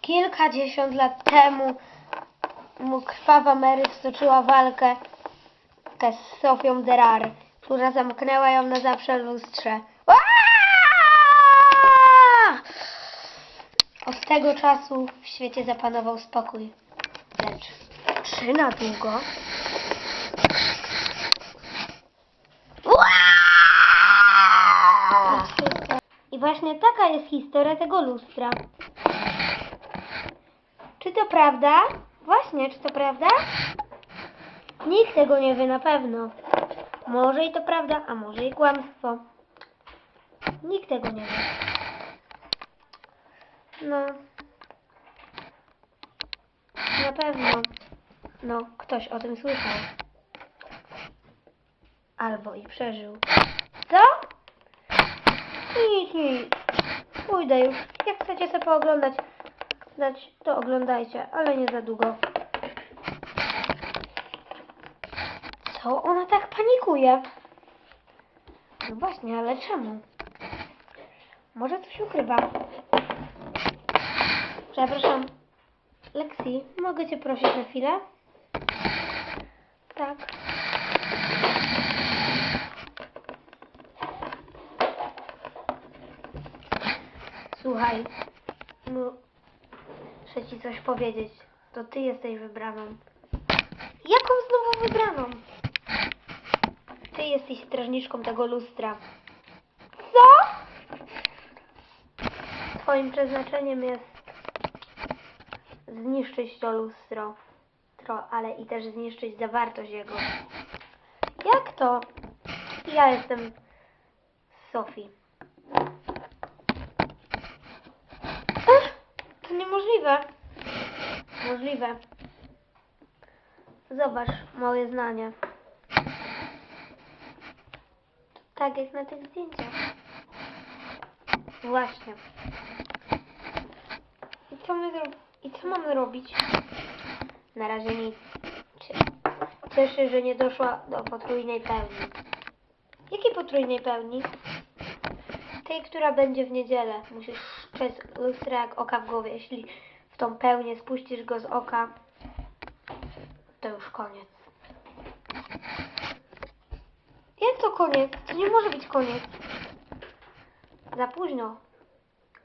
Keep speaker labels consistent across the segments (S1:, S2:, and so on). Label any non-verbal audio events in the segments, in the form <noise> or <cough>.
S1: kilkadziesiąt lat temu mu krwawa Mary stoczyła walkę z Sofią Derar, która zamknęła ją na zawsze w lustrze. Od tego czasu w świecie zapanował spokój. Lecz czy na długo? I właśnie taka jest historia tego lustra. Czy to prawda? Właśnie, czy to prawda? Nikt tego nie wie na pewno. Może i to prawda, a może i kłamstwo. Nikt tego nie wie. No. Na pewno. No, ktoś o tym słyszał. Albo i przeżył. Co? Nic, nic. Pójdę już. Jak chcecie sobie pooglądać, dać, to oglądajcie, ale nie za długo. Co ona tak panikuje? No właśnie, ale czemu? Może coś ukrywa. Przepraszam. Lexi, mogę cię prosić na chwilę? Tak. Słuchaj, muszę ci coś powiedzieć. To ty jesteś wybraną. Jaką znowu wybraną? Ty jesteś strażniczką tego lustra. Co? Twoim przeznaczeniem jest zniszczyć to lustro, tro, ale i też zniszczyć zawartość jego. Jak to? Ja jestem Sophie. To niemożliwe. Możliwe. Zobacz moje znanie. Tak jak na tych zdjęciach. Właśnie. I co, my. I co mamy robić? Na razie nic. Cie- Cieszę, że nie doszła do potrójnej pełni. Jakiej potrójnej pełni? Tej, która będzie w niedzielę. Musisz przez lustro jak oka w głowie. Jeśli tą pełnię spuścisz go z oka, to już koniec. Jak to koniec? To nie może być koniec. Za późno.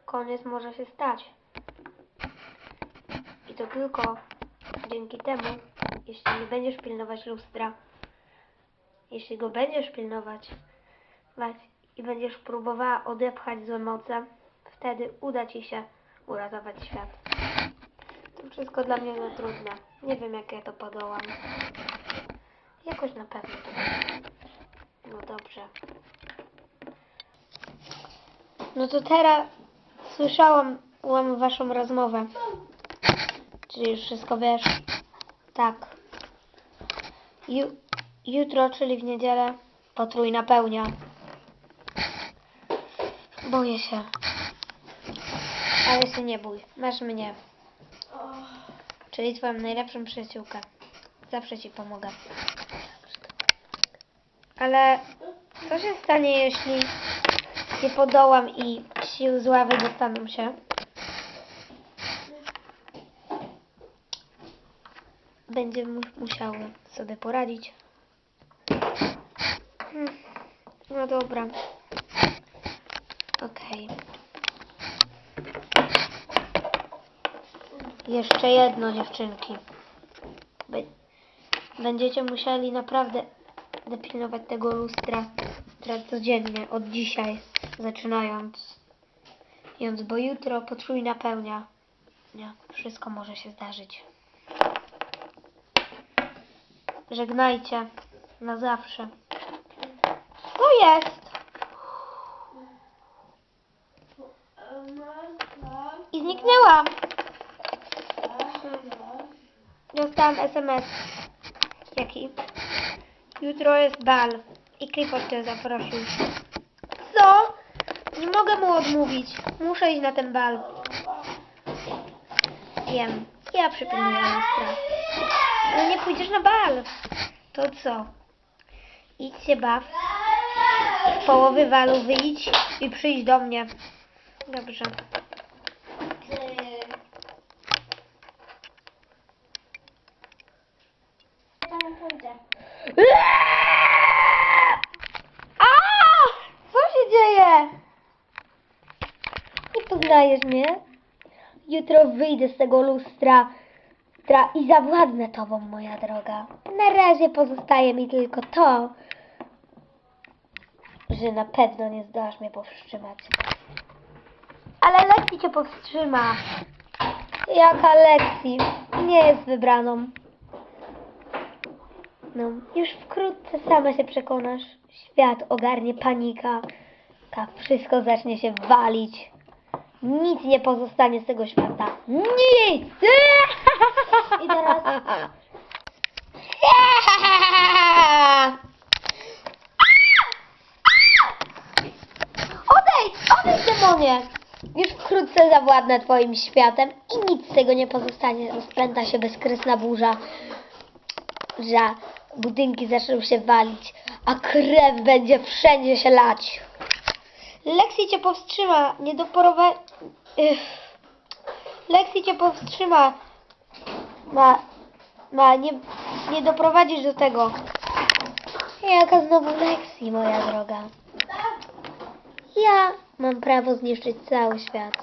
S1: Koniec może się stać. I to tylko dzięki temu, jeśli nie będziesz pilnować lustra, jeśli go będziesz pilnować wać- i będziesz próbowała odepchać złe moce, wtedy uda Ci się uratować świat. Wszystko dla mnie za trudne. Nie wiem, jak ja to podołam. Jakoś na pewno to. No dobrze. No to teraz słyszałam łam waszą rozmowę. Czy już wszystko wiesz? Tak. Ju, jutro, czyli w niedzielę, potrójna pełnia. Boję się. Ale się nie bój. Masz mnie. Czyli twoją najlepszą przyjaciółkę. Zawsze ci pomogę. Ale co się stanie, jeśli nie podołam i sił z ławy dostaną się? Będziemy mu- musiały sobie poradzić. Hmm. No dobra. Okej. Jeszcze jedno, dziewczynki. Będziecie musieli naprawdę depilnować tego lustra tra- codziennie, od dzisiaj zaczynając. Bo jutro potrójna pełnia. Nie, wszystko może się zdarzyć. Żegnajcie na zawsze. Co jest? I zniknęłam. Dostałam SMS. Jaki? Jutro jest bal. I Clifford cię zaprosił. Co? Nie mogę mu odmówić. Muszę iść na ten bal. Wiem. Ja przypilnuję lustra. Ale nie pójdziesz na bal. To co? Idź się baw. W połowy balu wyjdź i przyjdź do mnie. Dobrze. Poznajesz mnie? Jutro wyjdę z tego lustra tra i zawładnę tobą, moja droga. Na razie pozostaje mi tylko to, że na pewno nie zdołasz mnie powstrzymać. Ale Lexi cię powstrzyma. Jaka Lexi? Nie jest wybraną. No, już wkrótce sama się przekonasz. Świat ogarnie panika. Wszystko zacznie się walić. Nic nie pozostanie z tego świata. Nic! <laughs> I teraz... <laughs> Odejdź! Odejdź, demonie! Już wkrótce zawładnę twoim światem i nic z tego nie pozostanie. Rozpęta się bezkresna burza, że budynki zaczną się walić, a krew będzie wszędzie się lać. Lexi cię powstrzyma, nie doporowa... Lexi cię powstrzyma. Ma... Ma... Nie, nie doprowadzisz do tego. Jaka znowu Lexi, moja droga. Ja mam prawo zniszczyć cały świat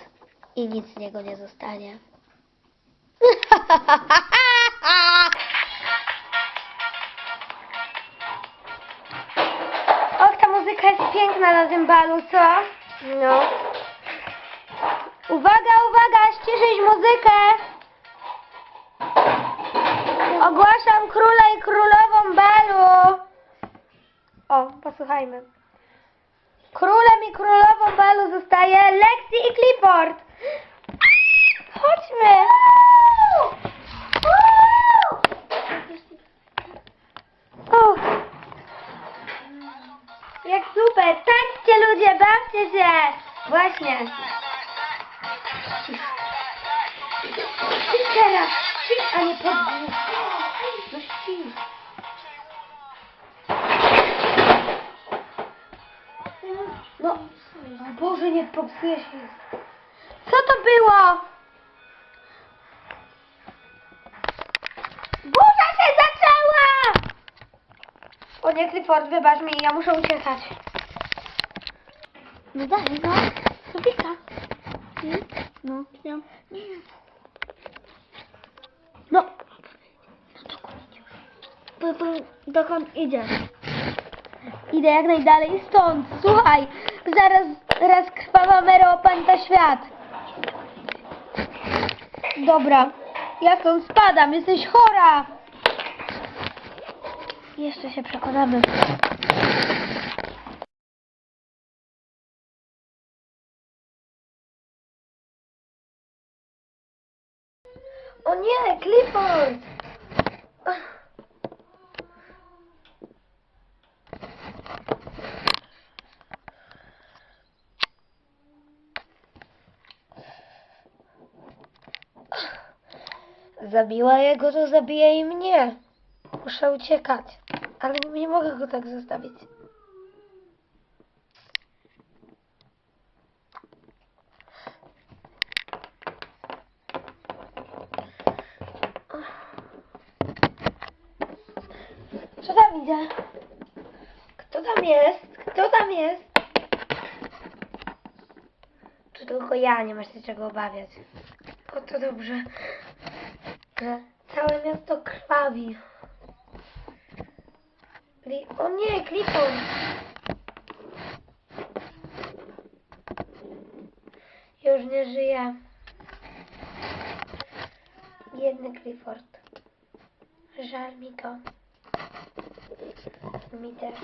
S1: i nic z niego nie zostanie. <laughs> tym balu, co? No. Uwaga, uwaga, ściszyć muzykę! Ogłaszam króla i królową balu! O, posłuchajmy. Królem i królową balu zostaje Lexi i Clifford. Chodźmy. Super. Tańczcie ludzie, bawcie się. Właśnie. Ty teraz. A nie pod... No. No, Boże, nie popsujesz mi. Co to było? Burza się zaczęła! O nie, Clifford, wybacz mi, ja muszę uciekać. No dalej, no. Sobika. No, ja. No. No dokąd Dokąd idziesz? Idę jak najdalej stąd. Słuchaj, zaraz raz krwawa Mero opęta świat. Dobra, ja stąd spadam, jesteś chora. Jeszcze się przekonamy. O nie, Clifford! Zabiła jego, to zabije i mnie. Muszę uciekać. Ale nie mogę go tak zostawić. Idzie? Kto tam jest? Kto tam jest? Czy tylko ja nie masz się czego obawiać? O to dobrze, że całe miasto krwawi. Kli- o nie, Clifford! Już nie żyje. Biedny Clifford. Żal mi go. Mi też.